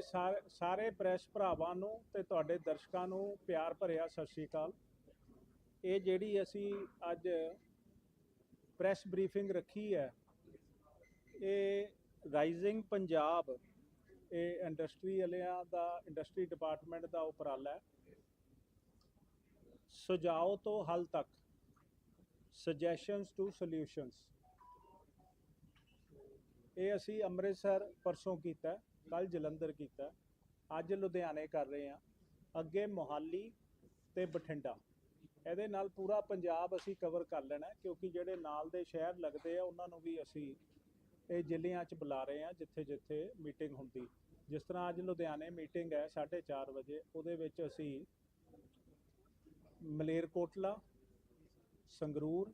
ਤੁਹਾਡੇ ਸਾਰੇ ਪ੍ਰੈਸ ਭਰਾਵਾਂ ਨੂੰ ਤੇ ਤੁਹਾਡੇ ਦਰਸ਼ਕਾਂ ਨੂੰ ਪਿਆਰ ਭਰਿਆ ਸਤਿ ਸ਼੍ਰੀ ਅਕਾਲ। ਇਹ ਜਿਹੜੀ ਅਸੀਂ ਅੱਜ ਪ੍ਰੈਸ ਬਰੀਫਿੰਗ ਰੱਖੀ ਹੈ, ਇਹ ਰਾਈਜ਼ਿੰਗ ਪੰਜਾਬ, ਇਹ ਇੰਡਸਟਰੀ ਵਾਲਿਆਂ ਦਾ, ਇੰਡਸਟਰੀ ਡਿਪਾਰਟਮੈਂਟ ਦਾ ਉਪਰਾਲਾ ਹੈ। ਸੁਝਾਓ ਤੋਂ ਹੱਲ ਤੱਕ ਸੁਜੈਸ਼ਨਸ ਟੂ ਸੋਲਿਊਸ਼ਨਸ ਇਹ ਅਸੀਂ ਅੰਮ੍ਰਿਤਸਰ ਪਰਸੋਂ ਕੀਤਾ ਕੱਲ ਜਲੰਧਰ ਕੀਤਾ। ਅੱਜ ਲੁਧਿਆਣੇ ਕਰ ਰਹੇ ਹਾਂ। ਅੱਗੇ ਮੋਹਾਲੀ ਤੇ ਬਠਿੰਡਾ। ਇਹਦੇ ਨਾਲ ਪੂਰਾ ਪੰਜਾਬ ਅਸੀਂ ਕਵਰ ਕਰ ਲੈਣਾ, ਕਿਉਂਕਿ ਜਿਹੜੇ ਨਾਲ ਦੇ ਸ਼ਹਿਰ ਲੱਗਦੇ ਆ, ਉਹਨਾਂ ਨੂੰ ਵੀ ਅਸੀਂ ਇਹ ਜ਼ਿਲ੍ਹਿਆਂ 'ਚ ਬੁਲਾ ਰਹੇ ਹਾਂ ਜਿੱਥੇ ਜਿੱਥੇ ਮੀਟਿੰਗ ਹੁੰਦੀ। ਜਿਸ ਤਰ੍ਹਾਂ ਅੱਜ ਲੁਧਿਆਣੇ ਮੀਟਿੰਗ ਹੈ 4:30 ਵਜੇ, ਉਹਦੇ ਵਿੱਚ ਅਸੀਂ ਮਲੇਰਕੋਟਲਾ, ਸੰਗਰੂਰ,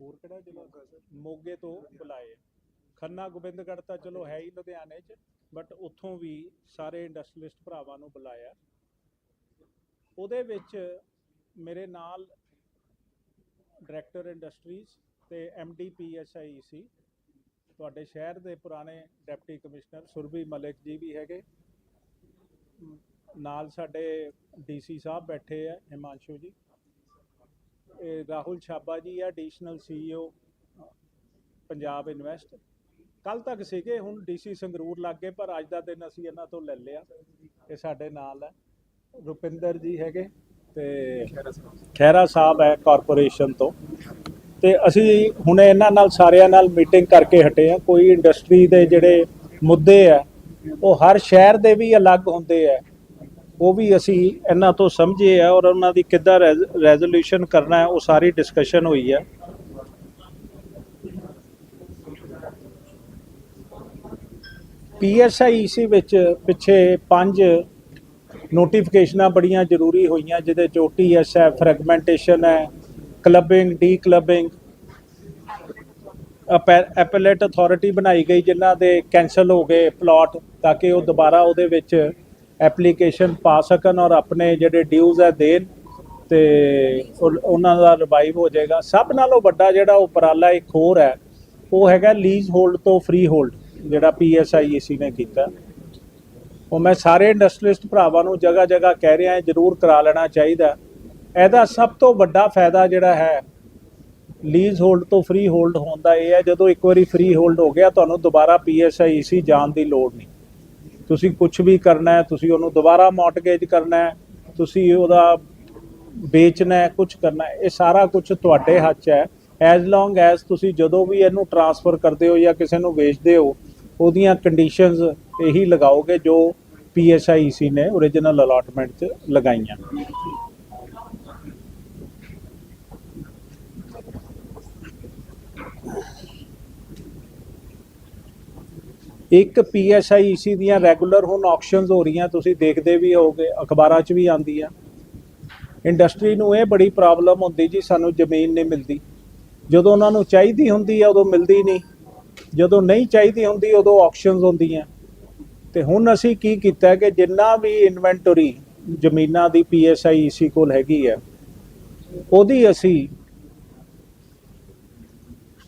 ਹੋਰ ਕਿਹੜਾ ਜ਼ਿਲ੍ਹਾ? ਮੋਗੇ ਤੋਂ ਬੁਲਾਏ ਖੰਨਾ ਗੋਬਿੰਦਗੜ੍ਹ ਤਾਂ ਚਲੋ ਹੈ ਹੀ ਲੁਧਿਆਣੇ 'ਚ ਬਟ ਉੱਥੋਂ ਵੀ ਸਾਰੇ ਇੰਡਸਟਰੀਲਿਸਟ ਭਰਾਵਾਂ ਨੂੰ ਬੁਲਾਇਆ। ਉਹਦੇ ਵਿੱਚ ਮੇਰੇ ਨਾਲ ਡਾਇਰੈਕਟਰ ਇੰਡਸਟਰੀਜ਼ ਤੇ ਡੀ ਪੀਐਸਆਈ ਸੀ ਤੁਹਾਡੇ ਸ਼ਹਿਰ ਦੇ ਪੁਰਾਣੇ ਡਿਪਟੀ ਕਮਿਸ਼ਨਰ ਸੁਰਭੀ ਮਲਿਕ ਜੀ ਵੀ ਹੈਗੇ। ਨਾਲ ਸਾਡੇ ਡੀਸੀ ਸਾਹਿਬ ਬੈਠੇ ਆ, ਹਿਮਾਂਸ਼ੂ ਜੀ। ਇਹ ਰਾਹੁਲ ਛਾਬਾ ਜੀ ਆ ਐਡੀਸ਼ਨਲ ਸੀਈਓ ਪੰਜਾਬ ਇਨਵੈਸਟ ਕੱਲ ਤੱਕ ਸੀਗੇ, ਹੁਣ ਡੀਸੀ ਸੰਗਰੂਰ ਲੱਗ ਗਏ, ਪਰ ਅੱਜ ਦਾ ਦਿਨ ਅਸੀਂ ਇਹਨਾਂ ਤੋਂ ਲੈ ਲਿਆ ਇਹ ਸਾਡੇ ਨਾਲ ਹੈ। ਰੁਪਿੰਦਰ ਜੀ ਹੈਗੇ ਤੇ ਖਹਿਰਾ ਸਾਹਿਬ ਹੈ ਕਾਰਪੋਰੇਸ਼ਨ ਤੋਂ। ਤੇ ਅਸੀਂ ਹੁਣ ਇਹਨਾਂ ਨਾਲ ਸਾਰਿਆਂ ਨਾਲ ਮੀਟਿੰਗ ਕਰਕੇ ਹਟੇ ਆ ਕੋਈ ਇੰਡਸਟਰੀ ਦੇ ਜਿਹੜੇ ਮੁੱਦੇ ਆ ਉਹ ਹਰ ਸ਼ਹਿਰ ਦੇ ਵੀ ਅਲੱਗ ਹੁੰਦੇ ਆ ਉਹ ਵੀ ਅਸੀਂ ਇਹਨਾਂ ਤੋਂ ਸਮਝੇ ਆ ਔਰ ਉਹਨਾਂ ਦੀ ਕਿੱਦਾਂ ਰੈਜ਼ੋਲੂਸ਼ਨ ਕਰਨਾ ਹੈ, ਉਹ ਸਾਰੀ ਡਿਸਕਸ਼ਨ ਹੋਈ ਹੈ। ਪੀਐਸਆਈਸੀ ਵਿੱਚ ਪਿੱਛੇ ਪੰਜ ਨੋਟੀਫਿਕੇਸ਼ਨਾਂ ਬੜੀਆਂ ਜ਼ਰੂਰੀ ਹੋਈਆਂ, ਜਿਹਦੇ ਚ ਓਟੀਐਸ ਹੈ ਫਰੈਗਮੈਂਟੇਸ਼ਨ ਹੈ clubbing de clubbing appellate authority ਬਣਾਈ ਗਈ, ਜਿਨ੍ਹਾਂ ਦੇ ਕੈਨਸਲ ਹੋ ਗਏ ਪਲਾਟ ਤਾਂ ਕਿ ਉਹ ਦੁਬਾਰਾ ਉਹਦੇ ਵਿੱਚ ਐਪਲੀਕੇਸ਼ਨ ਪਾ ਸਕਣ ਔਰ ਆਪਣੇ ਜਿਹੜੇ ਡਿਊਜ਼ ਹੈ ਦੇਣ, ਤੇ ਉਹਨਾਂ ਦਾ ਰਿਵਾਈਵ ਹੋ ਜਾਏਗਾ। ਸਭ ਨਾਲੋਂ ਵੱਡਾ ਜਿਹੜਾ ਉਪਰਾਲਾ ਇੱਕ ਹੋਰ ਹੈ ਉਹ ਹੈਗਾ ਲੀਜ਼ ਹੋਲਡ ਤੋਂ ਫ੍ਰੀ ਹੋਲਡ ਜਿਹੜਾ ਪੀਐਸਆਈਏਸੀ ਨੇ ਕੀਤਾ। ਉਹ ਮੈਂ ਸਾਰੇ ਇੰਡਸਟਰੀਲਿਸਟ ਭਰਾਵਾਂ ਨੂੰ ਜਗ੍ਹਾ ਜਗ੍ਹਾ ਕਹਿ ਰਿਹਾ ਜਰੂਰ ਕਰਾ ਲੈਣਾ ਚਾਹੀਦਾ। ਇਹਦਾ ਸਭ ਤੋਂ ਵੱਡਾ ਫਾਇਦਾ ਜਿਹੜਾ ਹੈ ਲੀਜ਼ ਹੋਲਡ ਤੋਂ ਫ੍ਰੀ ਹੋਲਡ ਹੋਣ ਦਾ ਇਹ ਹੈ, ਜਦੋਂ ਇੱਕ ਵਾਰੀ ਫ੍ਰੀ ਹੋਲਡ ਹੋ ਗਿਆ, ਤੁਹਾਨੂੰ ਦੁਬਾਰਾ ਪੀਐਸਆਈਸੀ ਜਾਣ ਦੀ ਲੋੜ ਨਹੀਂ। ਤੁਸੀਂ ਕੁਝ ਵੀ ਕਰਨਾ ਹੈ, ਤੁਸੀਂ ਉਹਨੂੰ ਦੁਬਾਰਾ ਮਾਰਟਗੇਜ ਕਰਨਾ ਹੈ, ਤੁਸੀਂ ਉਹਦਾ ਵੇਚਣਾ ਹੈ ਕੁਝ ਕਰਨਾ ਹੈ, ਇਹ ਸਾਰਾ ਕੁਝ ਤੁਹਾਡੇ ਹੱਥ 'ਚ ਹੈ। ਐਜ਼ ਲੌਂਗ ਐਜ਼ ਤੁਸੀਂ ਜਦੋਂ ਵੀ ਇਹਨੂੰ ਟਰਾਂਸਫਰ ਕਰਦੇ ਹੋ ਜਾਂ ਕਿਸੇ ਨੂੰ ਵੇਚਦੇ ਹੋ ਉਹਦੀਆਂ ਕੰਡੀਸ਼ਨਸ ਇਹੀ ਲਗਾਓਗੇ ਜੋ ਪੀਐਸਆਈਸੀ ਨੇ origignal ਅਲਾਟਮੈਂਟ 'ਚ ਲਗਾਈਆਂ। ਇੱਕ ਪੀਐਸਆਈਸੀ ਦੀਆਂ ਰੈਗੂਲਰ ਹੁਣ ਆਕਸ਼ਨਸ ਹੋ ਰਹੀਆਂ, ਤੁਸੀਂ ਦੇਖਦੇ ਵੀ ਹੋਗੇ ਅਖਬਾਰਾਂ 'ਚ ਵੀ ਆਉਂਦੀ ਆ ਇੰਡਸਟਰੀ ਨੂੰ ਇਹ ਬੜੀ ਪ੍ਰੋਬਲਮ ਹੁੰਦੀ ਜੀ, ਸਾਨੂੰ ਜ਼ਮੀਨ ਨਹੀਂ ਮਿਲਦੀ। ਜਦੋਂ ਉਹਨਾਂ ਨੂੰ ਚਾਹੀਦੀ ਹੁੰਦੀ ਆ, ਉਦੋਂ ਮਿਲਦੀ ਨਹੀਂ। ਜਦੋਂ ਨਹੀਂ ਚਾਹੀਦੀ ਹੁੰਦੀ, ਉਦੋਂ ਆਕਸ਼ਨਸ ਹੁੰਦੀਆਂ। ਤੇ ਹੁਣ ਅਸੀਂ ਕੀ ਕੀਤਾ ਕਿ ਜਿੰਨਾ ਵੀ ਇਨਵੈਂਟਰੀ ਜ਼ਮੀਨਾਂ ਦੀ ਪੀਐਸਆਈਸੀ ਕੋਲ ਹੈਗੀ ਹੈ ਉਹਦੀ ਅਸੀਂ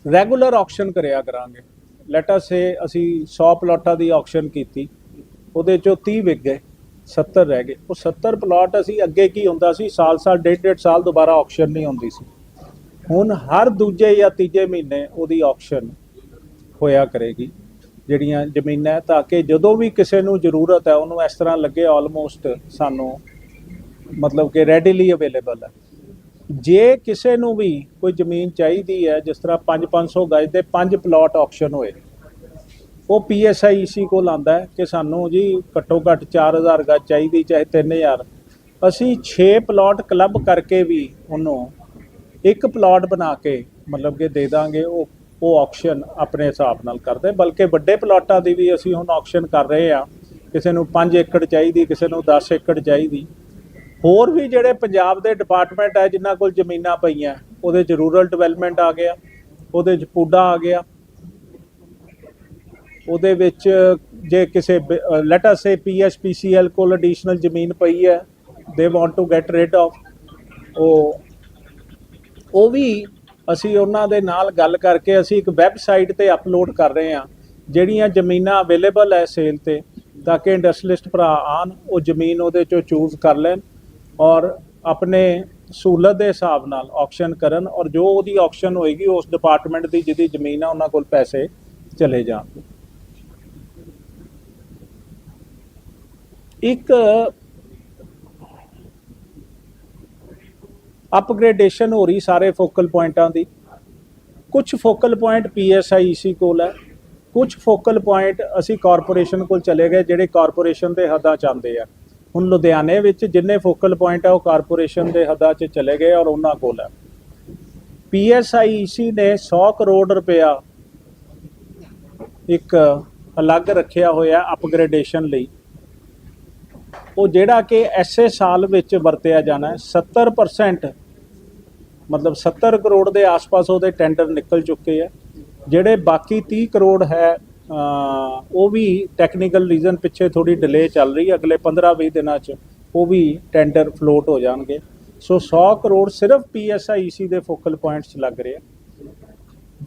ਰੈਗੂਲਰ ਆਕਸ਼ਨ ਕਰਿਆ ਕਰਾਂਗੇ। ਲੈਟ ਅਸ ਸੇ ਅਸੀਂ 100 ਪਲਾਟਾਂ ਦੀ ਆਕਸ਼ਨ ਕੀਤੀ, ਉਹਦੇ ਚੋਂ 30 ਵਿਕ ਗਏ 70 ਰਹਿ ਗਏ। ਉਹ 70 ਪਲਾਟ ਅਸੀਂ ਅੱਗੇ ਕੀ ਹੁੰਦਾ ਸੀ? ਸਾਲ ਸਾਲ, ਡੇਢ ਡੇਢ ਸਾਲ ਦੁਬਾਰਾ ਆਕਸ਼ਨ ਨਹੀਂ ਹੁੰਦੀ ਸੀ। ਹੁਣ ਹਰ ਦੂਜੇ ਜਾਂ ਤੀਜੇ ਮਹੀਨੇ ਉਹਦੀ ਆਕਸ਼ਨ ਹੋਇਆ ਕਰੇਗੀ। ਜਿਹੜੀਆਂ ਜ਼ਮੀਨਾਂ ਤਾਂ ਕਿ ਜਦੋਂ ਵੀ ਕਿਸੇ ਨੂੰ ਜ਼ਰੂਰਤ ਹੈ, ਉਹਨੂੰ ਇਸ ਤਰ੍ਹਾਂ ਲੱਗੇ ਆਲਮੋਸਟ ਸਾਨੂੰ ਮਤਲਬ ਕਿ ਰੈਡੀਲੀ ਅਵੇਲੇਬਲ ਹੈ। ਜੇ ਕਿਸੇ ਨੂੰ ਵੀ ਕੋਈ ਜ਼ਮੀਨ ਚਾਹੀਦੀ ਹੈ, ਜਿਸ ਤਰ੍ਹਾਂ 5-500 ਗਜ ਦੇ ਪੰਜ ਪਲਾਟ ਆਕਸ਼ਨ ਹੋਏ, ਉਹ ਪੀਐਸਆਈਸੀ ਕੋਲ ਆਂਦਾ ਕਿ ਸਾਨੂੰ ਜੀ ਘੱਟੋ ਘੱਟ 4000 ਗਜ ਚਾਹੀਦੀ, ਚਾਹੇ 3000 ਅਸੀਂ 6 ਪਲਾਟ ਕਲੱਬ ਕਰਕੇ ਵੀ ਉਹਨੂੰ ਇੱਕ ਪਲਾਟ ਬਣਾ ਕੇ ਮਤਲਬ ਕਿ ਦੇ ਦਾਂਗੇ, ਉਹ ਉਹ ਆਕਸ਼ਨ ਆਪਣੇ ਹਿਸਾਬ ਨਾਲ ਕਰਦੇ, ਬਲਕਿ ਵੱਡੇ ਪਲਾਟਾਂ ਦੀ ਵੀ ਅਸੀਂ ਹੁਣ ਆਕਸ਼ਨ ਕਰ ਰਹੇ ਆ ਕਿਸੇ ਨੂੰ 5 ਏਕੜ ਚਾਹੀਦੀ, ਕਿਸੇ ਨੂੰ 10 ਏਕੜ ਚਾਹੀਦੀ। ਹੋਰ ਵੀ ਜਿਹੜੇ ਪੰਜਾਬ ਦੇ ਡਿਪਾਰਟਮੈਂਟ ਹੈ, ਜਿਨ੍ਹਾਂ ਕੋਲ ਜ਼ਮੀਨਾਂ ਪਈਆਂ, ਉਹਦੇ ਚ ਰੂਰਲ ਡਿਵੈਲਪਮੈਂਟ ਆ ਗਿਆ, ਉਹਦੇ ਚ ਪੂਡਾ ਆ ਗਿਆ। ਉਹਦੇ ਵਿੱਚ ਜੇ ਕਿਸੇ ਲੈਟ ਅਸ ਸੇ ਪੀਐਸਪੀਸੀਐਲ ਕੋਲ ਐਡੀਸ਼ਨਲ ਜ਼ਮੀਨ ਪਈ ਹੈ they want to get rid of ਉਹ ਉਹ ਵੀ ਅਸੀਂ ਉਹਨਾਂ ਦੇ ਨਾਲ ਗੱਲ ਕਰਕੇ ਅਸੀਂ ਇੱਕ ਵੈਬਸਾਈਟ ਤੇ ਅਪਲੋਡ ਕਰ ਰਹੇ ਹਾਂ, ਜਿਹੜੀਆਂ ਜ਼ਮੀਨਾਂ ਅਵੇਲੇਬਲ ਹੈ ਸੇਲ ਤੇ, ਤਾਂ ਕਿ ਇੰਡਸਟਰੀਲਿਸਟ ਭਰਾ ਆਣ ਉਹ ਜ਼ਮੀਨ ਉਹਦੇ ਚੋਂ ਚੂਜ਼ ਕਰ ਲੈਣ ਔਰ ਆਪਣੇ ਸਹੂਲਤ ਦੇ ਹਿਸਾਬ ਨਾਲ ਆਕਸ਼ਨ ਕਰਨ ਔਰ ਜੋ ਉਹਦੀ ਆਕਸ਼ਨ ਹੋਏਗੀ, ਉਸ ਡਿਪਾਰਟਮੈਂਟ ਦੀ ਜਿਹਦੀ ਜ਼ਮੀਨ ਆ, ਉਹਨਾਂ ਕੋਲ ਪੈਸੇ ਚਲੇ ਜਾਣ। ਇੱਕ ਅਪਗ੍ਰੇਡੇਸ਼ਨ ਹੋ ਰਹੀ ਸਾਰੇ ਫੋਕਲ ਪੁਆਇੰਟਾਂ ਦੀ। ਕੁਝ ਫੋਕਲ ਪੁਆਇੰਟ ਪੀਐਸਆਈਸੀ ਕੋਲ ਹੈ। ਕੁਝ ਫੋਕਲ ਪੁਆਇੰਟ ਅਸੀਂ ਕਾਰਪੋਰੇਸ਼ਨ ਕੋਲ ਚਲੇ ਗਏ, ਜਿਹੜੇ ਕਾਰਪੋਰੇਸ਼ਨ ਦੇ ਹੱਦਾਂ ਚ ਆਉਂਦੇ ਆ। ਹੁਣ ਲੁਧਿਆਣੇ ਵਿੱਚ ਜਿੰਨੇ ਫੋਕਲ ਪੁਆਇੰਟ ਆ, ਉਹ ਕਾਰਪੋਰੇਸ਼ਨ ਦੇ ਹੱਦਾਂ 'ਚ ਚਲੇ ਗਏ ਔਰ ਉਹਨਾਂ ਕੋਲ ਹੈ। ਪੀਐਸਆਈਸੀ ਨੇ 100 ਕਰੋੜ ਰੁਪਇਆ ਇੱਕ ਅਲੱਗ ਰੱਖਿਆ ਹੋਇਆ ਅਪਗ੍ਰੇਡੇਸ਼ਨ ਲਈ। ਉਹ ਜਿਹੜਾ ਕਿ ਐਸੇ ਸਾਲ ਵਿੱਚ ਵਰਤਿਆ ਜਾਣਾ ਹੈ 70% ਮਤਲਬ 70 ਕਰੋੜ ਦੇ ਆਸ-ਪਾਸ ਉਹਦੇ ਟੈਂਡਰ ਨਿਕਲ ਚੁੱਕੇ ਆ। ਜਿਹੜੇ ਬਾਕੀ 30 ਕਰੋੜ ਹੈ ਉਹ ਵੀ ਟੈਕਨੀਕਲ ਰੀਜ਼ਨ ਪਿੱਛੇ ਥੋੜੀ ਡਿਲੇ ਚੱਲ ਰਹੀ ਹੈ। ਅਗਲੇ 15-20 ਦਿਨਾਂ 'ਚ ਉਹ ਵੀ ਟੈਂਡਰ ਫਲੋਟ ਹੋ ਜਾਣਗੇ। ਸੋ 100 ਕਰੋੜ ਸਿਰਫ ਪੀਐਸਆਈਸੀ ਦੇ ਫੋਕਲ ਪੁਆਇੰਟਸ ਲੱਗ ਰਹੇ। ਆ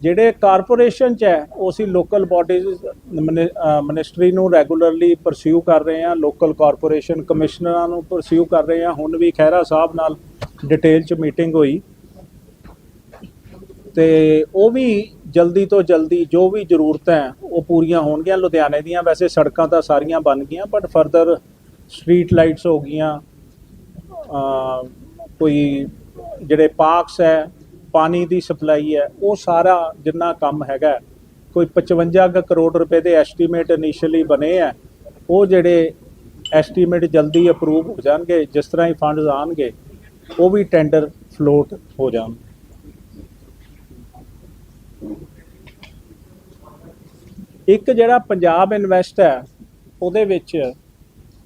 ਜਿਹੜੇ ਕਾਰਪੋਰੇਸ਼ਨ ਚ ਹੈ, ਉਹ ਅਸੀਂ ਲੋਕਲ ਬਾਡੀਜ਼ ਮਿਨਿਸਟਰੀ ਨੂੰ ਰੈਗੂਲਰਲੀ ਪਰਸਿਊ ਕਰ ਰਹੇ ਹਾਂ ਲੋਕਲ ਕਾਰਪੋਰੇਸ਼ਨ ਕਮਿਸ਼ਨਰਾਂ ਨੂੰ ਪਰਸਿਊ ਕਰ ਰਹੇ ਹਾਂ। ਹੁਣ ਵੀ ਖਹਿਰਾ ਸਾਹਿਬ ਨਾਲ ਡਿਟੇਲ ਚ ਮੀਟਿੰਗ ਹੋਈ। ਤੇ ਉਹ ਵੀ ਜਲਦੀ ਤੋਂ ਜਲਦੀ ਜੋ ਵੀ ਜ਼ਰੂਰਤਾਂ ਹੈ, ਉਹ ਪੂਰੀਆਂ ਹੋਣਗੀਆਂ। ਲੁਧਿਆਣੇ ਦੀਆਂ ਵੈਸੇ ਸੜਕਾਂ ਤਾਂ ਸਾਰੀਆਂ ਬਣ ਗਈਆਂ ਬਟ ਫਰਦਰ ਸਟਰੀਟ ਲਾਈਟਸ ਹੋ ਗਈਆਂ। ਕੋਈ ਜਿਹੜੇ ਪਾਰਕਸ ਹੈ ਪਾਣੀ ਦੀ ਸਪਲਾਈ ਹੈ, ਉਹ ਸਾਰਾ ਜਿੰਨਾ ਕੰਮ ਹੈਗਾ ਕੋਈ 55 ਕੁ ਕਰੋੜ ਰੁਪਏ ਦੇ ਐਸਟੀਮੇਟ ਇਨੀਸ਼ੀਅਲੀ ਬਣੇ ਆ ਉਹ ਜਿਹੜੇ ਐਸਟੀਮੇਟ ਜਲਦੀ ਅਪਰੂਵ ਹੋ ਜਾਣਗੇ, ਜਿਸ ਤਰ੍ਹਾਂ ਹੀ ਫੰਡਸ ਆਣਗੇ ਉਹ ਵੀ ਟੈਂਡਰ ਫਲੋਟ ਹੋ ਜਾਣ। ਇੱਕ ਜਿਹੜਾ ਪੰਜਾਬ ਇਨਵੈਸਟ ਹੈ, ਉਹਦੇ ਵਿੱਚ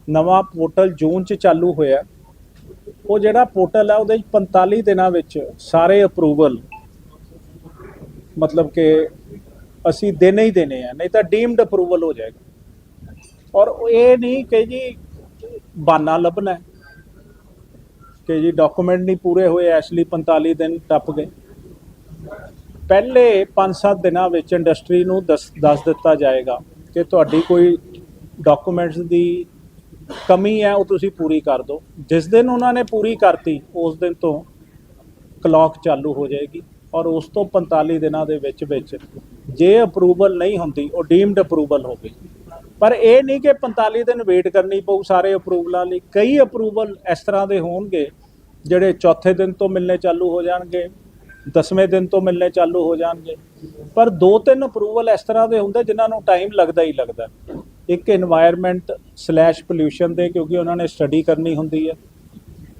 ਨਵਾਂ ਪੋਰਟਲ ਜੂਨ ਚ ਚਾਲੂ ਹੋਇਆ। ਉਹ ਜਿਹੜਾ ਪੋਰਟਲ ਹੈ ਉਹਦੇ ਵਿੱਚ 45 ਦਿਨਾਂ ਵਿੱਚ ਸਾਰੇ ਅਪਰੂਵਲ ਮਤਲਬ ਕਿ ਅਸੀਂ ਦੇਣੇ ਹੀ ਦੇਣੇ ਆ, ਨਹੀਂ ਤਾਂ ਡੀਮਡ ਅਪਰੂਵਲ ਹੋ ਜਾਏਗਾ। ਔਰ ਇਹ ਨਹੀਂ ਕਿ ਜੀ ਬਾਨਾ ਲੱਭਣਾ ਕਿ ਜੀ ਡਾਕੂਮੈਂਟ ਨਹੀਂ ਪੂਰੇ ਹੋਏ ਇਸ ਲਈ 45 ਦਿਨ ਟੱਪ ਗਏ। ਪਹਿਲੇ 5-7 ਦਿਨਾਂ ਵਿੱਚ ਇੰਡਸਟਰੀ ਨੂੰ ਦੱਸ ਦੱਸ ਦਿੱਤਾ ਜਾਏਗਾ ਕਿ ਤੁਹਾਡੀ ਕੋਈ ਡਾਕੂਮੈਂਟਸ ਦੀ ਕਮੀ ਹੈ, ਉਹ ਤੁਸੀਂ ਪੂਰੀ ਕਰ ਦਿਓ। ਜਿਸ ਦਿਨ ਉਹਨਾਂ ਨੇ ਪੂਰੀ ਕਰਤੀ, ਉਸ ਦਿਨ ਤੋਂ ਕਲੌਕ ਚਾਲੂ ਹੋ ਜਾਏਗੀ ਔਰ ਉਸ ਤੋਂ 45 ਦਿਨਾਂ ਦੇ ਵਿੱਚ ਵਿੱਚ ਜੇ ਅਪਰੂਵਲ ਨਹੀਂ ਹੁੰਦੀ, ਉਹ ਡੀਮਡ ਅਪਰੂਵਲ ਹੋਵੇ ਪਰ ਇਹ ਨਹੀਂ ਕਿ 45 ਦਿਨ ਵੇਟ ਕਰਨੀ ਪਊ ਸਾਰੇ ਅਪਰੂਵਲਾਂ ਲਈ ਕਈ ਅਪਰੂਵਲ ਇਸ ਤਰ੍ਹਾਂ ਦੇ ਹੋਣਗੇ, ਜਿਹੜੇ ਚੌਥੇ ਦਿਨ ਤੋਂ ਮਿਲਨੇ ਚਾਲੂ ਹੋ ਜਾਣਗੇ, ਦਸਵੇਂ ਦਿਨ ਤੋਂ ਮਿਲਨੇ ਚਾਲੂ ਹੋ ਜਾਣਗੇ। ਪਰ ਦੋ ਤਿੰਨ ਅਪਰੂਵਲ ਇਸ ਤਰ੍ਹਾਂ ਦੇ ਹੁੰਦੇ ਜਿਨ੍ਹਾਂ ਨੂੰ ਟਾਈਮ ਲੱਗਦਾ ਹੀ ਲੱਗਦਾ। ਇੱਕ এনवायरमेंट ਸਲੈਸ਼ ਪੋਲੂਸ਼ਨ ਦੇ ਕਿਉਂਕਿ ਉਹਨਾਂ ਨੇ ਸਟੱਡੀ ਕਰਨੀ ਹੁੰਦੀ ਹੈ।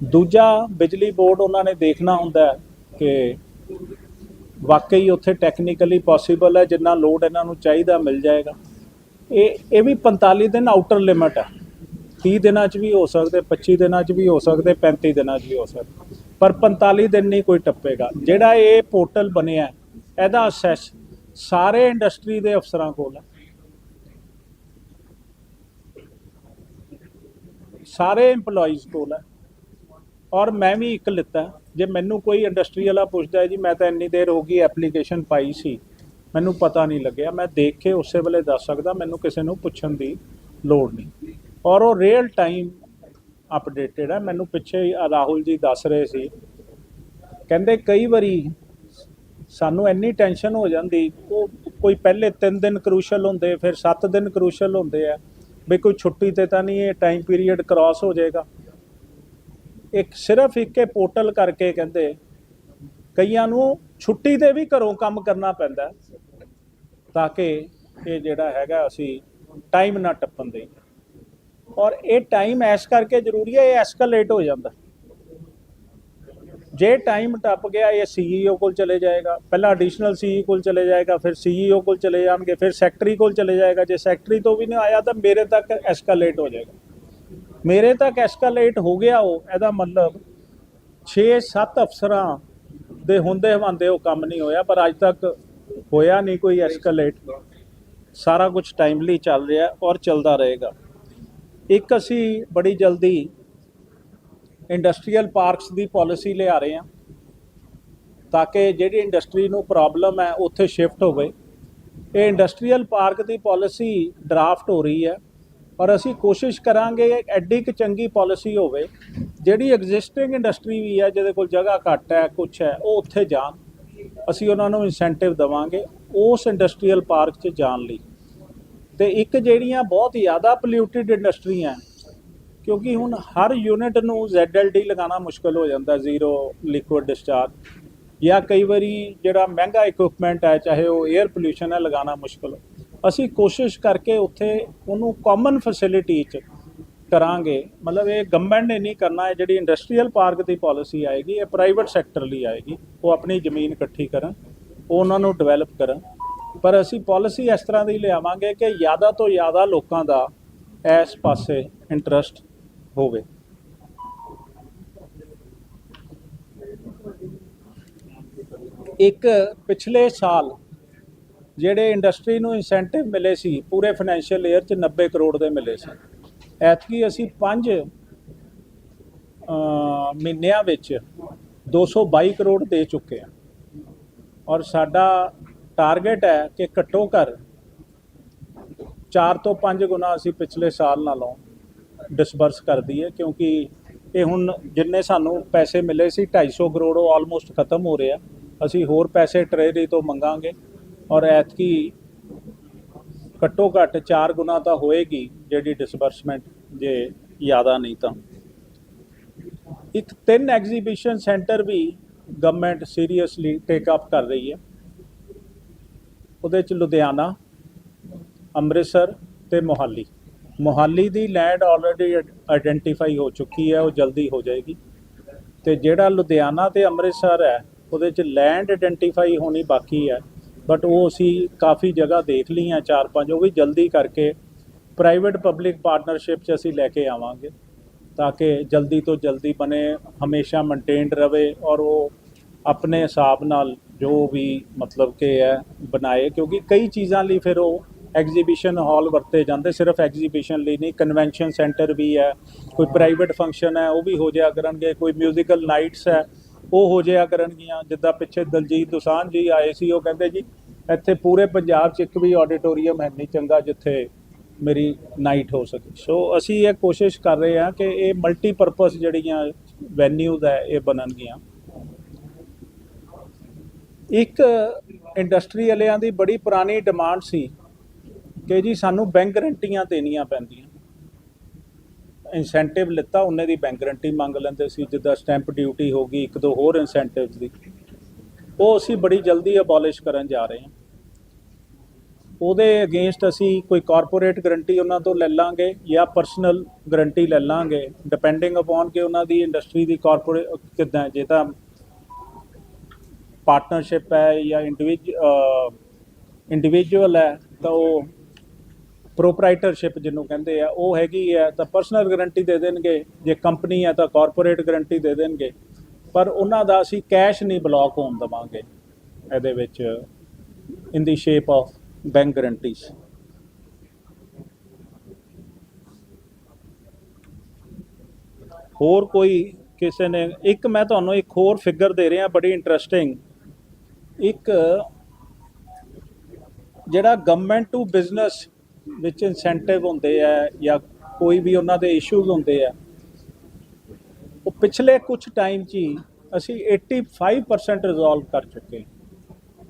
ਦੂਜਾ ਬਿਜਲੀ ਬੋਰਡ ਉਹਨਾਂ ਨੇ ਦੇਖਣਾ ਹੁੰਦਾ ਕਿ ਵਾਕਈ ਉੱਥੇ ਟੈਕਨੀਕਲੀ ਪੋਸੀਬਲ ਹੈ, ਜਿੰਨਾ ਲੋਡ ਇਹਨਾਂ ਨੂੰ ਚਾਹੀਦਾ ਮਿਲ ਜਾਏਗਾ। ਇਹ ਇਹ ਵੀ 45 ਦਿਨ ਆਊਟਰ ਲਿਮਟ ਹੈ। 30 ਦਿਨਾਂ 'ਚ ਵੀ ਹੋ ਸਕਦੇ 25 ਦਿਨਾਂ 'ਚ ਵੀ ਹੋ ਸਕਦੇ 35 ਦਿਨਾਂ 'ਚ ਵੀ ਹੋ ਸਕਦੇ। ਪਰ 45 ਦਿਨ ਨਹੀਂ ਕੋਈ ਟੱਪੇਗਾ। ਜਿਹੜਾ ਇਹ ਪੋਰਟਲ ਬਣਿਆ ਇਹਦਾ ਅਸੈਸ ਸਾਰੇ ਇੰਡਸਟਰੀ ਦੇ ਅਫਸਰਾਂ ਕੋਲ ਹੈ। ਸਾਰੇ EMPLOYEES ਕੋਲ ਹੈ। ਔਰ ਮੈਂ ਵੀ ਇੱਕ ਲਿੱਤਾ ਜੇ ਮੈਨੂੰ ਕੋਈ ਇੰਡਸਟਰੀ ਵਾਲਾ ਪੁੱਛਦਾ ਹੈ ਜੀ, ਮੈਂ ਤਾਂ ਇੰਨੀ ਦੇਰ ਹੋ ਗਈ ਐਪਲੀਕੇਸ਼ਨ ਪਾਈ ਸੀ। ਮੈਨੂੰ ਪਤਾ ਨਹੀਂ ਲੱਗਿਆ। ਮੈਂ ਦੇਖ ਕੇ ਉਸੇ ਵੇਲੇ ਦੱਸ ਸਕਦਾ, ਮੈਨੂੰ ਕਿਸੇ ਨੂੰ ਪੁੱਛਣ ਦੀ ਲੋੜ ਨਹੀਂ। ਔਰ ਉਹ ਰੀਅਲ ਟਾਈਮ ਅਪਡੇਟਡ ਹੈ। ਮੈਨੂੰ ਪਿੱਛੇ ਰਾਹੁਲ ਜੀ ਦੱਸ ਰਹੇ ਸੀ। ਕਹਿੰਦੇ ਕਈ ਵਾਰੀ ਸਾਨੂੰ ਇੰਨੀ ਟੈਨਸ਼ਨ ਹੋ ਜਾਂਦੀ, ਉਹ ਕੋਈ ਪਹਿਲੇ 3 ਦਿਨ ਕਰੂਸ਼ਲ ਹੁੰਦੇ, ਫਿਰ 7 ਦਿਨ ਕਰੂਸ਼ਲ ਹੁੰਦੇ ਆ। ਵੀ ਕੋਈ ਛੁੱਟੀ ਤੇ ਤਾਂ ਨਹੀਂ, ਇਹ ਟਾਈਮ ਪੀਰੀਅਡ ਕ੍ਰਾਸ ਹੋ ਜਾਏਗਾ। ਇੱਕ ਸਿਰਫ ਇੱਕ ਇਹ ਪੋਰਟਲ ਕਰਕੇ ਕਹਿੰਦੇ, ਕਈਆਂ ਨੂੰ ਛੁੱਟੀ ਤੇ ਵੀ ਘਰੋਂ ਕੰਮ ਕਰਨਾ ਪੈਂਦਾ ਤਾਂ ਕਿ ਇਹ ਜਿਹੜਾ ਹੈਗਾ, ਅਸੀਂ ਟਾਈਮ ਨਾ ਟੱਪਣ ਦੇ ਔਰ ਇਹ ਟਾਈਮ ਐਸ ਕਰਕੇ ਜ਼ਰੂਰੀ ਹੈ, ਇਹ ਐਸਕੇਲੇਟ ਹੋ ਜਾਂਦਾ ਜੇ ਟਾਈਮ ਟੱਪ ਗਿਆ, ਇਹ ਸੀਈਓ ਕੋਲ ਚਲੇ ਜਾਏਗਾ। ਪਹਿਲਾਂ ਐਡੀਸ਼ਨਲ ਸੀਈ ਕੋਲ ਚਲੇ ਜਾਏਗਾ, ਫਿਰ ਸੀਈਓ ਕੋਲ ਚਲੇ ਜਾਣਗੇ, ਫਿਰ ਸੈਕਟਰੀ ਕੋਲ ਚਲੇ ਜਾਏਗਾ। ਜੇ ਸੈਕਟਰੀ ਤੋਂ ਵੀ ਨਹੀਂ ਆਇਆ, ਤਾਂ ਮੇਰੇ ਤੱਕ ਐਸਕੇਲੇਟ ਹੋ ਜਾਏਗਾ। ਮੇਰੇ ਤੱਕ ਐਸਕੇਲੇਟ ਹੋ ਗਿਆ ਉਹ, ਇਹਦਾ ਮਤਲਬ 6-7 ਅਫਸਰਾਂ ਦੇ ਹੁੰਦੇ ਹਵਾਂਦੇ ਉਹ ਕੰਮ ਨਹੀਂ ਹੋਇਆ, ਪਰ ਅੱਜ ਤੱਕ ਹੋਇਆ ਨਹੀਂ ਕੋਈ ਐਸਕੇਲੇਟ ਸਾਰਾ ਕੁਝ ਟਾਈਮਲੀ ਚੱਲ ਰਿਹਾ ਔਰ ਚੱਲਦਾ ਰਹੇਗਾ। ਇੱਕ ਅਸੀਂ ਬੜੀ ਜਲਦੀ ਇੰਡਸਟਰੀਅਲ ਪਾਰਕਸ ਦੀ ਪਾਲਿਸੀ ਲਿਆ ਰਹੇ ਹਾਂ ਤਾਂ ਕਿ ਜਿਹੜੀ ਇੰਡਸਟਰੀ ਨੂੰ ਪ੍ਰੋਬਲਮ ਹੈ, ਉੱਥੇ ਸ਼ਿਫਟ ਹੋਵੇ। ਇਹ ਇੰਡਸਟਰੀਅਲ ਪਾਰਕ ਦੀ ਪਾਲਿਸੀ ਡਰਾਫਟ ਹੋ ਰਹੀ ਹੈ। ਪਰ ਅਸੀਂ ਕੋਸ਼ਿਸ਼ ਕਰਾਂਗੇ ਐਡੀ ਕੁ ਚੰਗੀ ਪਾਲਿਸੀ ਹੋਵੇ, ਜਿਹੜੀ ਐਗਜ਼ਿਸਟਿੰਗ ਇੰਡਸਟਰੀ ਵੀ ਹੈ, ਜਿਹਦੇ ਕੋਲ ਜਗ੍ਹਾ ਘੱਟ ਹੈ, ਕੁਛ ਹੈ, ਉਹ ਉੱਥੇ ਜਾਣ। ਅਸੀਂ ਉਹਨਾਂ ਨੂੰ ਇਨਸੈਂਟਿਵ ਦੇਵਾਂਗੇ ਉਸ ਇੰਡਸਟਰੀਅਲ ਪਾਰਕ 'ਚ ਜਾਣ ਲਈ। ਤੇ ਇੱਕ ਜਿਹੜੀਆਂ ਬਹੁਤ ਜ਼ਿਆਦਾ ਪੋਲਿਊਟਿਡ ਇੰਡਸਟਰੀਆਂ ਕਿਉਂਕਿ ਹੁਣ ਹਰ ਯੂਨਿਟ ਨੂੰ ZLD ਲਗਾਉਣਾ ਮੁਸ਼ਕਲ ਹੋ ਜਾਂਦਾ ਜ਼ੀਰੋ ਲਿਕੁਇਡ ਡਿਸਚਾਰਜ ਜਾਂ ਕਈ ਵਾਰੀ ਜਿਹੜਾ ਮਹਿੰਗਾ ਇਕਵਿਪਮੈਂਟ ਹੈ, ਚਾਹੇ ਉਹ 에ਅਰ ਪੋਲਿਊਸ਼ਨ ਹੈ, ਲਗਾਉਣਾ ਮੁਸ਼ਕਲ। ਅਸੀਂ ਕੋਸ਼ਿਸ਼ ਕਰਕੇ ਉੱਥੇ ਉਹਨੂੰ ਕਾਮਨ ਫੈਸਿਲਿਟੀ 'ਚ ਕਰਾਂਗੇ। ਮਤਲਬ ਇਹ ਗਵਰਨਮੈਂਟ ਨੇ ਨਹੀਂ ਕਰਨਾ ਹੈ ਜਿਹੜੀ ਇੰਡਸਟਰੀਅਲ ਪਾਰਕ ਦੀ ਪਾਲਿਸੀ ਆਏਗੀ, ਇਹ ਪ੍ਰਾਈਵੇਟ ਸੈਕਟਰ ਲਈ ਆਏਗੀ। ਉਹ ਆਪਣੀ ਜ਼ਮੀਨ ਇਕੱਠੀ ਕਰਨ, ਉਹ ਉਹਨਾਂ ਨੂੰ ਡਿਵੈਲਪ ਕਰਨ। ਪਰ ਅਸੀਂ ਪਾਲਿਸੀ ਇਸ ਤਰ੍ਹਾਂ ਦੀ ਲਿਆਵਾਂਗੇ ਕਿ ਜ਼ਿਆਦਾ ਤੋਂ ਜ਼ਿਆਦਾ ਲੋਕਾਂ ਦਾ ਇਸ ਪਾਸੇ ਇੰਟਰਸਟ ਹੋਵੇ। ਇੱਕ ਪਿਛਲੇ ਸਾਲ ਜਿਹੜੇ ਇੰਡਸਟਰੀ ਨੂੰ ਇਨਸੈਂਟਿਵ ਮਿਲੇ ਸੀ, ਪੂਰੇ ਫਾਈਨੈਂਸ਼ੀਅਲ ਈਅਰ ਚ 90 ਕਰੋੜ ਦੇ ਮਿਲੇ ਸੀ। ਐਤਕੀ ਅਸੀਂ 5 ਮਹੀਨਿਆਂ ਵਿੱਚ 222 ਕਰੋੜ ਦੇ ਚੁੱਕੇ ਹਾਂ। ਔਰ ਸਾਡਾ ਟਾਰਗੇਟ ਹੈ ਕਿ ਘੱਟੋ ਘੱਟ 4 ਤੋਂ 5 ਗੁਣਾ ਅਸੀਂ ਪਿਛਲੇ ਸਾਲ ਨਾਲੋਂ ਡਿਸਬਰਸ ਕਰਦੀ ਹੈ ਕਿਉਂਕਿ ਇਹ ਹੁਣ ਜਿੰਨੇ ਸਾਨੂੰ ਪੈਸੇ ਮਿਲੇ ਸੀ 250 ਕਰੋੜ ਉਹ ਆਲਮੋਸਟ ਖਤਮ ਹੋ ਰਿਹਾ ਅਸੀਂ ਹੋਰ ਪੈਸੇ ਟ੍ਰੇਰੀ ਤੋਂ ਮੰਗਾਂਗੇ ਔਰ ਐਤਕੀ ਘੱਟੋ ਘੱਟ 4 ਗੁਣਾ ਤਾਂ ਹੋਏਗੀ ਜਿਹੜੀ ਡਿਸਬਰਸਮੈਂਟ ਜੇ ਜ਼ਿਆਦਾ ਨਹੀਂ ਤਾਂ। ਇੱਕ ਤਿੰਨ ਐਗਜ਼ੀਬਿਸ਼ਨ ਸੈਂਟਰ ਵੀ ਗਵਰਨਮੈਂਟ ਸੀਰੀਅਸਲੀ ਟੇਕ ਅਪ ਕਰ ਰਹੀ ਹੈ। ਉਹਦੇ ਚ ਲੁਧਿਆਣਾ, ਅੰਮ੍ਰਿਤਸਰ ਤੇ ਮੋਹਾਲੀ। ਮੋਹਾਲੀ ਦੀ ਲੈਂਡ ਆਲਰੇਡੀ ਆਇਡੈਂਟੀਫਾਈ ਹੋ ਚੁੱਕੀ ਹੈ, ਉਹ ਜਲਦੀ ਹੋ ਜਾਏਗੀ। ਤੇ ਜਿਹੜਾ ਲੁਧਿਆਣਾ ਤੇ ਅੰਮ੍ਰਿਤਸਰ ਹੈ, ਉਹਦੇ ਚ ਲੈਂਡ ਆਇਡੈਂਟੀਫਾਈ ਹੋਣੀ ਬਾਕੀ ਹੈ। ਬਟ ਉਹ ਅਸੀਂ ਕਾਫੀ ਜਗ੍ਹਾ ਦੇਖ ਲਈਆਂ, ਚਾਰ ਪੰਜ, ਉਹ ਵੀ ਜਲਦੀ ਕਰਕੇ ਪ੍ਰਾਈਵੇਟ ਪਬਲਿਕ ਪਾਰਟਨਰਸ਼ਿਪ 'ਚ ਅਸੀਂ ਲੈ ਕੇ ਆਵਾਂਗੇ, ਤਾਂ ਕਿ ਜਲਦੀ ਤੋਂ ਜਲਦੀ ਬਣੇ, ਹਮੇਸ਼ਾ ਮੇਨਟੇਨਡ ਰਵੇ ਔਰ ਉਹ ਆਪਣੇ ਹਿਸਾਬ ਨਾਲ ਜੋ ਵੀ ਮਤਲਬ ਕਿ ਹੈ, ਬਣਾਏ। ਕਿਉਂਕਿ ਕਈ ਚੀਜ਼ਾਂ ਲਈ ਫਿਰ ਉਹ ਐਗਜ਼ੀਬਿਸ਼ਨ ਹਾਲ ਵਰਤੇ ਜਾਂਦੇ, ਸਿਰਫ ਐਗਜ਼ੀਬਿਸ਼ਨ ਲਈ ਨਹੀਂ ਕਨਵੈਨਸ਼ਨ ਸੈਂਟਰ ਵੀ ਹੈ, ਕੋਈ ਪ੍ਰਾਈਵੇਟ ਫੰਕਸ਼ਨ ਹੈ, ਉਹ ਵੀ ਹੋ ਜਾਇਆ ਕਰਨਗੇ, ਕੋਈ ਮਿਊਜ਼ੀਕਲ ਨਾਈਟਸ ਹੈ, ਉਹ ਹੋ ਜਾਇਆ ਕਰਨਗੀਆਂ, ਜਿੱਦਾਂ ਪਿੱਛੇ ਦਲਜੀਤ ਦੋਸਾਂਝ ਜੀ ਆਏ ਸੀ, ਉਹ ਕਹਿੰਦੇ ਜੀ, ਇੱਥੇ ਪੂਰੇ ਪੰਜਾਬ 'ਚ ਇੱਕ ਵੀ ਆਡੀਟੋਰੀਅਮ ਹੈ ਨਹੀਂ ਚੰਗਾ ਜਿੱਥੇ ਮੇਰੀ ਨਾਈਟ ਹੋ ਸਕੇ। ਸੋ ਅਸੀਂ ਇਹ ਕੋਸ਼ਿਸ਼ ਕਰ ਰਹੇ ਹਾਂ ਕਿ ਇਹ ਮਲਟੀਪਰਪਸ ਜਿਹੜੀਆਂ ਵੈਨਿਊਜ਼ ਹੈ, ਇਹ ਬਣਨਗੀਆਂ। ਇੱਕ ਇੰਡਸਟਰੀ ਵਾਲਿਆਂ ਦੀ ਬੜੀ ਪੁਰਾਣੀ ਡਿਮਾਂਡ ਸੀ ਕਿ ਜੀ ਸਾਨੂੰ ਬੈਂਕ ਗਰੰਟੀਆਂ ਦੇਣੀਆਂ ਪੈਂਦੀਆਂ। ਇਨਸੈਂਟਿਵ ਲਿੱਤਾ, ਉਹਨੇ ਦੀ ਬੈਂਕ ਗਰੰਟੀ ਮੰਗ ਲੈਂਦੇ ਸੀ, ਜਿੱਦਾਂ ਸਟੈਂਪ ਡਿਊਟੀ ਹੋ ਗਈ, ਇੱਕ ਦੋ ਹੋਰ ਇਨਸੈਂਟਿਵਸ ਦੀ। ਉਹ ਅਸੀਂ ਬੜੀ ਜਲਦੀ ਅਬੋਲਿਸ਼ ਕਰਨ ਜਾ ਰਹੇ ਹਾਂ। ਉਹਦੇ ਅਗੇਂਸਟ ਅਸੀਂ ਕੋਈ ਕਾਰਪੋਰੇਟ ਗਰੰਟੀ ਉਹਨਾਂ ਤੋਂ ਲੈ ਲਾਂਗੇ ਜਾਂ ਪਰਸਨਲ ਗਰੰਟੀ ਲੈ ਲਾਂਗੇ। ਡਿਪੈਂਡਿੰਗ ਅਪਨ ਕਿ ਉਹਨਾਂ ਦੀ ਇੰਡਸਟਰੀ ਦੀ ਕਾਰਪੋਰੇਟ ਕਿੱਦਾਂ ਜੇ ਤਾਂ ਪਾਰਟਨਰਸ਼ਿਪ ਹੈ ਜਾਂ ਇੰਡੀਵਿਜੂਅਲ ਹੈ, ਤਾਂ ਉਹ ਪ੍ਰੋਪਰਾਈਟਰਸ਼ਿਪ ਜਿਹਨੂੰ ਕਹਿੰਦੇ ਆ, ਉਹ ਹੈਗੀ ਹੈ ਤਾਂ ਪਰਸਨਲ ਗਾਰੰਟੀ ਦੇ ਦੇਣਗੇ, ਜੇ ਕੰਪਨੀ ਹੈ ਤਾਂ ਕਾਰਪੋਰੇਟ ਗਾਰੰਟੀ ਦੇ ਦੇਣਗੇ, ਪਰ ਉਹਨਾਂ ਦਾ ਅਸੀਂ ਕੈਸ਼ ਨਹੀਂ ਬਲੌਕ ਹੋਣ ਦਵਾਂਗੇ, ਇਹਦੇ ਵਿੱਚ in the shape of bank guarantees ਹੋਰ ਕੋਈ ਕਿਸੇ ਨੇ, ਇੱਕ ਮੈਂ ਤੁਹਾਨੂੰ ਇੱਕ ਹੋਰ ਫਿਗਰ ਦੇ ਰਿਹਾ, ਬੜੀ ਇੰਟਰਸਟਿੰਗ ਇੱਕ, ਜਿਹੜਾ ਗਵਰਨਮੈਂਟ ਟੂ ਬਿਜ਼ਨਸ ਵਿੱਚ ਇਨਸੈਂਟਿਵ ਹੁੰਦੇ ਆ ਜਾਂ ਕੋਈ ਵੀ ਉਹਨਾਂ ਦੇ ਇਸ਼ੂਜ਼ ਹੁੰਦੇ ਆ। ਉਹ ਪਿਛਲੇ ਕੁਝ ਟਾਈਮ 'ਚ ਹੀ ਅਸੀਂ 85% ਰਿਜ਼ੋਲਵ ਕਰ ਚੁੱਕੇ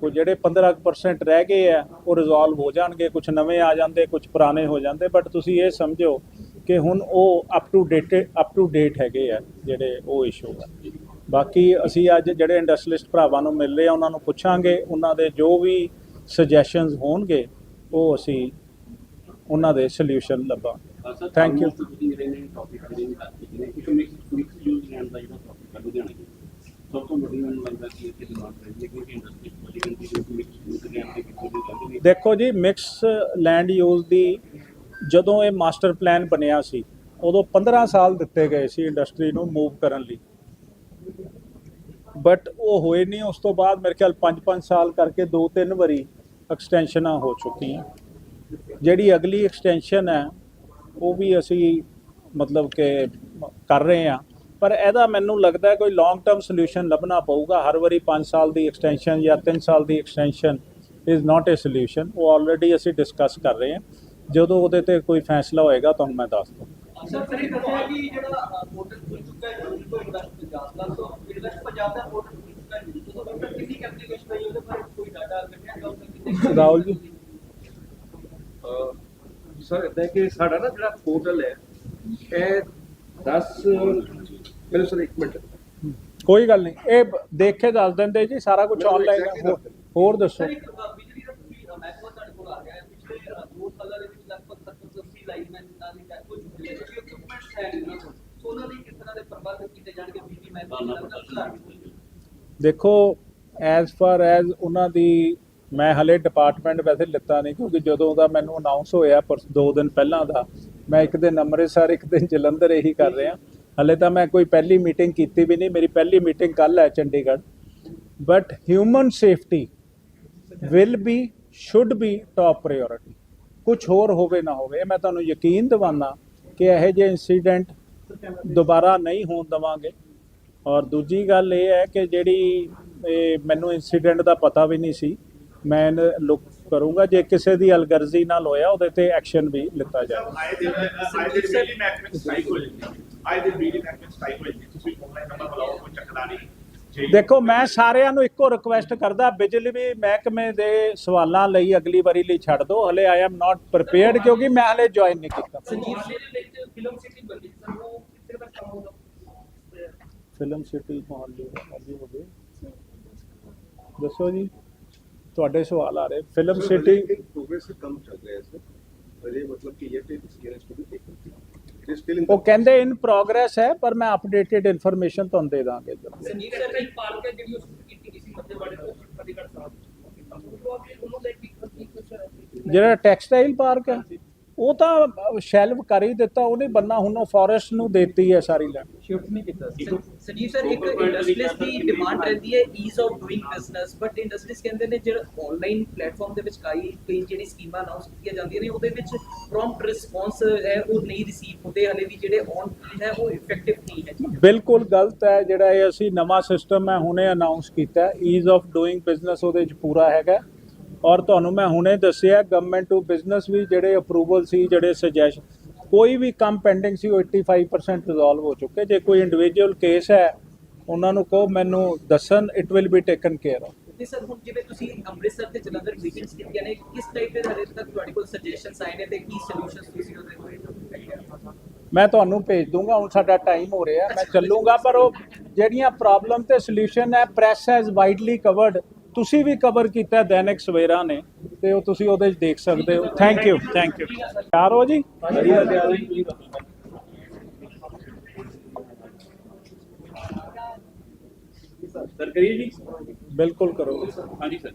ਕੋ ਜਿਹੜੇ 15% ਰਹਿ ਗਏ ਆ, ਉਹ ਰਿਜ਼ੋਲਵ ਹੋ ਜਾਣਗੇ। ਕੁਝ ਨਵੇਂ ਆ ਜਾਂਦੇ ਕੁਝ ਪੁਰਾਣੇ ਹੋ ਜਾਂਦੇ ਬਟ ਤੁਸੀਂ ਇਹ ਸਮਝੋ ਕਿ ਹੁਣ ਉਹ up to date up to date ਹੈਗੇ ਆ ਜਿਹੜੇ ਉਹ ਇਸ਼ੂ ਆ। ਬਾਕੀ ਅਸੀਂ ਅੱਜ ਜਿਹੜੇ ਇੰਡਸਟਰੀਲਿਸਟ ਭਰਾਵਾਂ ਨੂੰ ਮਿਲ ਰਹੇ ਆ, ਉਹਨਾਂ ਨੂੰ ਪੁੱਛਾਂਗੇ, ਉਹਨਾਂ ਦੇ ਜੋ ਵੀ ਸੁਜੈਸ਼ਨਸ ਹੋਣਗੇ, ਉਹ ਅਸੀਂ ਉਹਨਾਂ ਦੇ ਸੋਲੂਸ਼ਨ ਲੱਭਾਂ। Thank you. ਤੁਸੀਂ ਜਿਹੜੇ ਨੇ ਟੌਪਿਕ ਜਿਹੜੇ ਨੇ ਗੱਲ ਕੀਤੇ ਨੇ ਇੱਕ ਮਿਕਸ ਮਿਕਸ ਯੂਜ਼ ਲੈਂਡ ਦਾ ਜਿਹੜਾ ਟੌਪਿਕ ਹੈ ਲੁਧਿਆਣਾ ਜੀ। ਸਭ ਤੋਂ ਵੱਡੀ ਮੈਨੂੰ ਲੱਗਦਾ ਕਿ ਇੱਥੇ ਡਿਮਾਂਡ ਰਹਿੰਦੀ ਹੈ ਕਿਉਂਕਿ ਇੰਡਸਟਰੀ ਬੜੀ ਗੰਦੀ ਜੋ ਮਿਕਸ ਯੂਜ਼ ਲੈਂਡ ਦੇ ਵਿੱਚ ਉਹਦੀ ਗੱਲ ਨਹੀਂ ਦੇਖੋ ਜੀ ਮਿਕਸ ਲੈਂਡ ਯੂਜ਼ ਦੀ ਜਦੋਂ ਇਹ ਮਾਸਟਰ ਪਲਾਨ ਬਣਿਆ ਸੀ ਉਦੋਂ 15 ਸਾਲ ਦਿੱਤੇ ਗਏ ਸੀ ਇੰਡਸਟਰੀ ਨੂੰ ਮੂਵ ਕਰਨ ਲਈ। ਬਟ ਉਹ ਹੋਏ ਨਹੀਂ ਉਸ ਤੋਂ ਬਾਅਦ ਮੇਰੇ ਖਿਆਲ 5-5 ਸਾਲ ਕਰਕੇ ਦੋ ਤਿੰਨ ਵਾਰੀ ਐਕਸਟੈਂਸ਼ਨਾਂ ਹੋ ਚੁੱਕੀਆਂ। ਜਿਹੜੀ ਅਗਲੀ ਐਕਸਟੈਂਸ਼ਨ ਹੈ ਉਹ ਵੀ ਅਸੀਂ ਮਤਲਬ ਕਿ ਕਰ ਰਹੇ ਹਾਂ। ਪਰ ਇਹਦਾ ਮੈਨੂੰ ਲੱਗਦਾ ਕੋਈ ਲੌਂਗ ਟਰਮ ਸੋਲੂਸ਼ਨ ਲੱਭਣਾ ਪਊਗਾ। ਹਰ ਵਾਰੀ 5 ਸਾਲ ਦੀ ਐਕਸਟੈਂਸ਼ਨ ਜਾਂ 3 ਸਾਲ ਦੀ extension is not a solution ਉਹ ਆਲਰੇਡੀ ਅਸੀਂ ਡਿਸਕਸ ਕਰ ਰਹੇ ਹਾਂ। ਜਦੋਂ ਉਹਦੇ ਤੇ ਕੋਈ ਫੈਸਲਾ ਹੋਏਗਾ ਤੁਹਾਨੂੰ ਮੈਂ ਦੱਸ ਦੂੰਗਾ ਸਰ ਸਰ ਇਹ ਦੱਸਿਆ ਕਿ ਜਿਹੜਾ ਪੋਰਟਲ ਖੁੱਲ ਚੁੱਕਾ ਹੈ ਜੁੜੀ ਤੋਂ ਇਨਵੈਸਟ ਪੰਜਾਬ ਦਾ ਤੋਂ ਇਨਵੈਸਟ ਪੰਜਾਬ ਦਾ ਪੋਰਟਲ ਖੁੱਲ ਚੁੱਕਾ ਹੈ ਤੋਂ ਤਾਂ ਕਿੰਨੀ ਐਪਲੀਕੇਸ਼ਨ ਆਈ ਉਹਦੇ ਕੋਈ ਡਾਟਾ ਕਿੰਨੇ ਰਾਹੁਲ ਜੀ। ਸਰ ਇਦਾਂ ਕਿ ਸਾਡਾ ਨਾ ਜਿਹੜਾ ਪੋਰਟਲ ਹੈ ਇਹ 10 ਮੈਨੂੰ ਸਰ ਇੱਕ ਮਿੰਟ। ਕੋਈ ਗੱਲ ਨਹੀਂ ਇਹ ਦੇਖ ਕੇ ਦੱਸ ਦਿੰਦੇ ਜੀ ਸਾਰਾ ਕੁਝ ਆਨਲਾਈਨ। ਹੋਰ ਦੱਸੋ। ਸਰ ਇੱਕ ਅ, ਬਿਜਲੀ ਦਾ ਤੁਸੀਂ ਅ, ਮਹਿਕਮਾ ਤੁਹਾਡੇ ਕੋਲ ਆ ਗਿਆ ਹੈ ਪਿਛਲੇ 2 ਸਾਲਾਂ ਦੇ ਵਿੱਚ ਲਗਭਗ 70 ਤੋਂ 80 ਲਾਈਨਮੈਨ ਦਾ ਦੀ ਡੈਥ ਹੋ ਚੁੱਕੀ ਹੈ ਕਿਉਂਕਿ ਇਕਵਿਪਮੈਂਟਸ ਹੈ ਨਹੀਂ ਉਹਨਾਂ ਕੋਲ। ਸੋ ਉਹਨਾਂ ਲਈ ਕਿਸ ਤਰ੍ਹਾਂ ਦੇ ਪ੍ਰਬੰਧ ਕੀਤੇ ਜਾਣਗੇ ਬਿਜਲੀ ਮਹਿਕਮੇ ਧਰਨਾ ਦਾ ਪ੍ਰਦਰਸ਼ਨ ਸੁਧਾਰ ਦੇਖੋ ਐਜ਼ ਫਾਰ ਐਜ਼ ਉਹਨਾਂ ਦੀ ਮੈਂ ਹਲੇ ਡਿਪਾਰਟਮੈਂਟ ਵੈਸੇ ਲਿੱਤਾ ਨਹੀਂ ਕਿਉਂਕਿ ਜਦੋਂ ਦਾ ਮੈਨੂੰ ਅਨਾਉਂਸ ਹੋਇਆ ਪਰ ਦੋ ਦਿਨ ਪਹਿਲਾਂ ਦਾ, ਮੈਂ ਇੱਕ ਦਿਨ ਅੰਮ੍ਰਿਤਸਰ, ਇੱਕ ਦਿਨ ਜਲੰਧਰ ਇਹੀ ਕਰ ਰਿਹਾ। ਹਲੇ ਤਾਂ ਮੈਂ ਕੋਈ ਪਹਿਲੀ ਮੀਟਿੰਗ ਕੀਤੀ ਵੀ ਨਹੀਂ, ਮੇਰੀ ਪਹਿਲੀ ਮੀਟਿੰਗ ਕੱਲ ਹੈ Chandigarh. But human safety will be should be top priority ਕੁਝ ਹੋਰ ਹੋਵੇ ਨਾ ਹੋਵੇ ਮੈਂ ਤੁਹਾਨੂੰ ਯਕੀਨ ਦਿਵਾਨਾ ਕਿ ਇਹੋ ਜਿਹੇ ਇਨਸੀਡੈਂਟ ਦੁਬਾਰਾ ਨਹੀਂ ਹੋਣ ਦਵਾਂਗੇ। ਔਰ ਦੂਜੀ ਗੱਲ ਇਹ ਹੈ ਕਿ ਜਿਹੜੀ ਇਹ ਮੈਨੂੰ ਇਨਸੀਡੈਂਟ ਦਾ ਪਤਾ ਵੀ ਨਹੀਂ ਸੀ ਮੈਂ ਲੁੱਕ ਕਰੂੰਗਾ ਜੇ ਕਿਸੇ ਦੀ ਅਲਗਰਜ਼ੀ ਨਾਲ ਹੋਇਆ ਉਹਦੇ ਤੇ ਐਕਸ਼ਨ ਵੀ ਲਿੱਤਾ ਜਾਏ ਆਏ ਦਿਨ ਆਏ ਦਿਨ ਬਿਜਲੀ ਮਹਿਕਮੇ ਚ ਸਟ੍ਰਾਈਕ ਹੋ ਜਾਂਦੀ ਹੈ। ਆਏ ਦਿਨ ਬਿਜਲੀ ਮਹਿਕਮੇ ਚ ਸਟ੍ਰਾਈਕ ਹੋ ਜਾਂਦੀ ਹੈ। ਤੁਸੀਂ ਆਨਲਾਈਨ ਨੰਬਰ ਬੁਲਾਓ ਕੋਈ ਚੱਕਦਾ ਨਹੀਂ। ਜੇ ਦੇਖੋ ਮੈਂ ਸਾਰਿਆਂ ਨੂੰ ਇੱਕੋ ਰਿਕੁਐਸਟ ਕਰਦਾ ਬਿਜਲੀ ਵੀ ਮਹਿਕਮੇ ਦੇ ਸਵਾਲਾਂ ਲਈ ਅਗਲੀ ਵਾਰੀ ਲਈ ਛੱਡ ਦਿਓ। ਹਲੇ ਆਈ ਐਮ ਨਾਟ ਪ੍ਰਿਪੇਅਰਡ ਕਿਉਂਕਿ ਮੈਂ ਹਲੇ ਜੁਆਇਨ ਨਹੀਂ ਕੀਤਾ। ਸੰਜੀਵ ਦੇ ਵਿੱਚ ਫਿਲਮ ਸਿਟੀ ਬਣੀ ਸਰ ਉਹ ਕਿੱਥੇ ਤੱਕ ਕੰਮ ਹੋਗਾ ਫਿਲਮ ਸਿਟੀ ਮੁਹੱਲੇ ਅੱਗੇ ਹੋ ਗਏ ਦੱਸੋ ਜੀ। ਤੁਹਾਡੇ ਸਵਾਲ ਆ ਰਹੇ। ਫਿਲਮ ਸਿਟੀ ਪ੍ਰੋਗਰੈਸ ਸੇ ਕੰਮ ਚੱਲ ਰਿਹਾ ਹੈ ਸਰ। ਅਜੇ ਮਤਲਬ ਕਿ ਇਹ ਤੇ clearance to be taken it is still in ਉਹ ਕਹਿੰਦੇ ਇਨ ਪ੍ਰੋਗਰੈਸ ਹੈ। ਪਰ ਮੈਂ ਅਪਡੇਟਡ ਇਨਫੋਰਮੇਸ਼ਨ ਤੁਹਾਨੂੰ ਦੇ ਦਾਂਗੇ ਸੰਜੀਵ ਸਰ ਇੱਕ ਪਾਰਕ ਹੈ ਜਿਹੜੀ ਉਸ ਕੀਤੀ ਗਈ ਸੀ ਮੱਧੇਵਾੜੇ ਤੋਂ ਫਤਿਹਗੜ੍ਹ ਸਾਹਿਬ। ਉਹ ਆਪਣੀ ਉਹਨੂੰ ਲੈ ਕੇ ਕੀ ਕੁਛ ਜਿਹੜਾ ਟੈਕਸਟਾਈਲ ਪਾਰਕ ਹੈ। ਉਹ ਤਾਂ ਸ਼ੈਲਵ ਕਰ ਹੀ ਦਿੱਤਾ ਉਹਨੇ ਬੰਨਾ ਹੁਣ ਉਹ ਫੋਰੈਸਟ ਨੂੰ ਦੇਤੀ ਹੈ ਸਾਰੀ ਲੈਂਡ ਸ਼ਿਫਟ ਨਹੀਂ ਕੀਤਾ ਸੰਜੀਵ ਸਰ ਇੱਕ ਇੰਡਸਟਰੀਜ਼ ਦੀ ਡਿਮਾਂਡ ਰਹਿੰਦੀ ਹੈ ease of doing business but industries ਕਹਿੰਦੇ ਨੇ ਜਿਹੜਾ ਆਨਲਾਈਨ ਪਲੇਟਫਾਰਮ ਦੇ ਵਿੱਚ ਕਈ ਕਈ ਜਿਹੜੀ ਸਕੀਮਾਂ ਅਨਾਉਂਸ ਕੀਤੀਆਂ ਜਾਂਦੀਆਂ ਨੇ ਉਹਦੇ ਵਿੱਚ ਪ੍ਰੌਮਪਟ ਰਿਸਪੌਂਸ ਹੈ ਉਹ ਨਹੀਂ ਰਿਸੀਵ ਹੁੰਦੇ ਹਲੇ ਵੀ ਜਿਹੜੇ ਔਨ ਹੈ ਉਹ ਇਫੈਕਟਿਵ ਨਹੀਂ ਹੈ। ਜੀ ਬਿਲਕੁਲ ਗਲਤ ਹੈ ਜਿਹੜਾ ਇਹ ਅਸੀਂ ਨਵਾਂ ਸਿਸਟਮ ਮੈਂ ਹੁਣੇ ਅਨਾਉਂਸ ਕੀਤਾ ਈਜ਼ ਆਫ ਡੂਇੰਗ ਬਿਜ਼ਨਸ ਉਹਦੇ ਵਿੱਚ ਪੂਰਾ ਹੈਗਾ। ਔਰ ਤੁਹਾਨੂੰ ਮੈਂ ਹੁਣੇ ਦੱਸਿਆ ਗਵਰਨਮੈਂਟ ਟੂ ਬਿਜ਼ਨਸ ਵੀ ਜਿਹੜੇ ਅਪਰੂਵਲ ਸੀ ਜਿਹੜੇ ਸੁਜੈਸ਼ਨ ਕੋਈ ਵੀ ਕੰਮ ਪੈਂਡਿੰਗ ਸੀ ਉਹ 85% ਰਿਜ਼ੋਲਵ ਹੋ ਚੁੱਕੇ। ਜੇ ਕੋਈ ਇੰਡੀਵਿਜੂਅਲ ਕੇਸ ਹੈ ਉਹਨਾਂ ਨੂੰ ਕਹੋ ਮੈਨੂੰ ਦੱਸਣ it will be taken care of ਤੇ ਸਰ ਹੁਣ ਜਿਵੇਂ ਤੁਸੀਂ ਅੰਮ੍ਰਿਤਸਰ ਤੇ ਜਲੰਧਰ ਮੀਟਿੰਗਸ ਕੀਤੀਆਂ ਨੇ ਕਿਸ ਟਾਈਪ ਦੇ ਹਲੇ ਤੱਕ ਤੁਹਾਡੇ ਕੋਲ ਸੁਜੈਸ਼ਨਸ ਆਏ ਨੇ ਤੇ ਕੀ ਸੋਲੂਸ਼ਨਸ ਤੁਸੀਂ ਉਹਦੇ ਕੋਲ ਮੈਂ ਤੁਹਾਨੂੰ ਭੇਜ ਦੂੰਗਾ ਹੁਣ ਸਾਡਾ ਟਾਈਮ ਹੋ ਰਿਹਾ ਮੈਂ ਚੱਲੂੰਗਾ ਪਰ ਉਹ ਜਿਹੜੀਆਂ ਪ੍ਰੋਬਲਮ ਤੇ ਸੋਲੂਸ਼ਨ ਹੈ ਪ੍ਰੈਸ ਹੈਜ਼ ਵਾਈਡਲੀ ਕਵਰਡ ਤੁਸੀਂ ਵੀ ਕਵਰ ਕੀਤਾ ਦੈਨਿਕ ਸਵੇਰਾ ਨੇ ਤੇ ਉਹ ਤੁਸੀਂ ਉਹਦੇ 'ਚ ਦੇਖ ਸਕਦੇ ਹੋ। ਥੈਂਕ ਯੂ ਥੈਂਕ ਯੂ ਤਿਆਰ ਹੋ ਜੀ। ਸਰ ਕਰੀਏ ਜੀ? ਬਿਲਕੁਲ ਕਰੋ। ਹਾਂਜੀ ਸਰ।